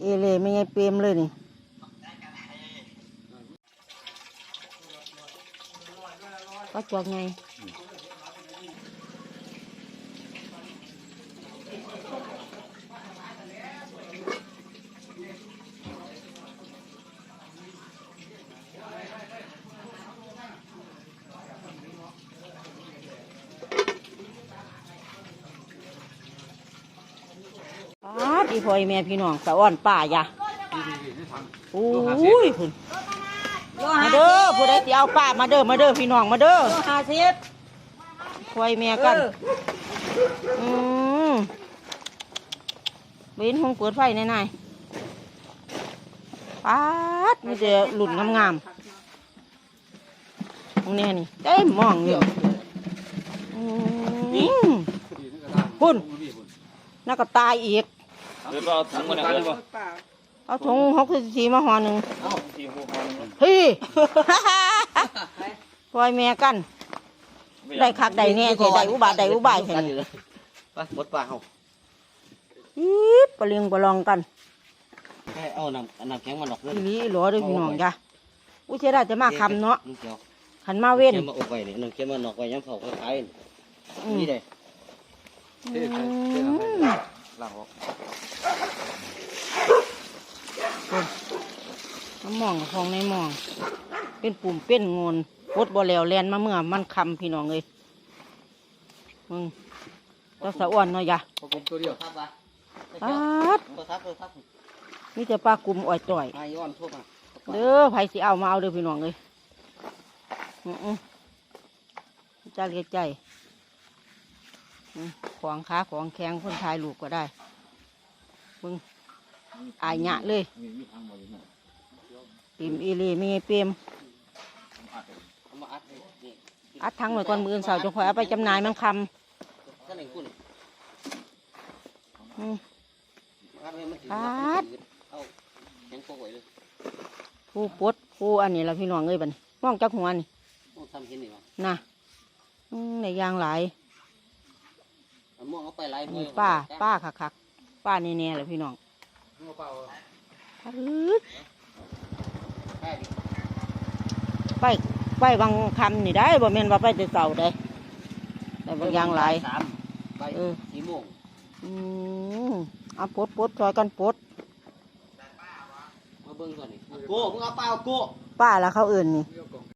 เอเลไม่ไงเปรมเลยนี่ก็จอกไง อีพอยแม่พี่น้องสะอ้อนป่ายะโอ้ยคุณมาเด้อผู้ใดสิเอาป้ามาเด้อมาเด้อพี่น้องมาเด้อห้าสิบพอยแม่กันอืมเว้นห้องเปิดไฟแน่นายป๊าดมีแต่หลุดงามๆตรงนี้นี่เต็มหมองอยู่อืมคุณน่าก็ตายอีก เดี๋ยวก็เอาถังมาหนักเลยป่ะเอาถุงหกสิบสี่มาห่อหนึ่งเอาสี่หกพันเฮ้ยพอยแม่กัน ได้คักได้แน่ใช่ได้อุบาทได้อุบายใช่ไหมไปหมดปลาเฮาอีบปะเลียงปะลองกันแค่เอาน้ำน้ำแข็งมาหนอกเลยอีหลีอีหลอเด้วยพี่น้องจ้ะอุ้ยเสียดายจะมาคำเนาะนี่เกี่ยวขันมาเว้นเขียนมาอบไว้นี่น้ำเขียนมาหนอกไว้ย้ำเผาคล้ายๆนี่อืมนี่เลยอืม ลาออกน้ำหมองกับฟองในหมอง เป็นปุ่มเป็นงนพดบ่แล้วแลนมาเมื่อมันคำพี่น้องเลยมึงเจ้าสะอ้วนเนาะยะผมตัวเดียวครับวะป๊าดตัวครับตัวครับนี่จะปลากลุ่มอ่อยจ่อยไอ้ย้อนทั่วมาเด้อไผสิเอามาเอาเด้อพี่น้องเลยอือๆจ้าเรียกใจอืม ขวางขาขวางแข้งคนทายลูกก็ได้มึงอายหยะเลยปิมอีหลีมีเปรมเอามาอัดเลยนี่อัดทั้งไว้ก่อนมืออนเสาร์จะคอยเอาไปจำหน่ายมันคท่านไหนคุณำอืมอัดไว้มันถึงอัดเอาแข็งโปกไว้เลยผู้ปดผู้อันนี้ละพี่น้องเอ้ยบัดนมองจากหัวนี่ต้องทำเห็นนี่วะนะอืมในยางหลายเอา ม่วงเอาไปไล่นี่ป้าป้าคักคักๆป้าแน่ๆเลยพี่น้องอื้อแค่ดิไปไปบางคำนี่ได้บ่แม่นว่าไปแต่เสาได้แต่บางอย่างหลายสามใบเออสี่โมงอืมเอาปดปดซอยกันปดมาเบิ่งก่อนนี่โก้มึงเอาเปล่าโก้ป้าละเขาเอื่นนี่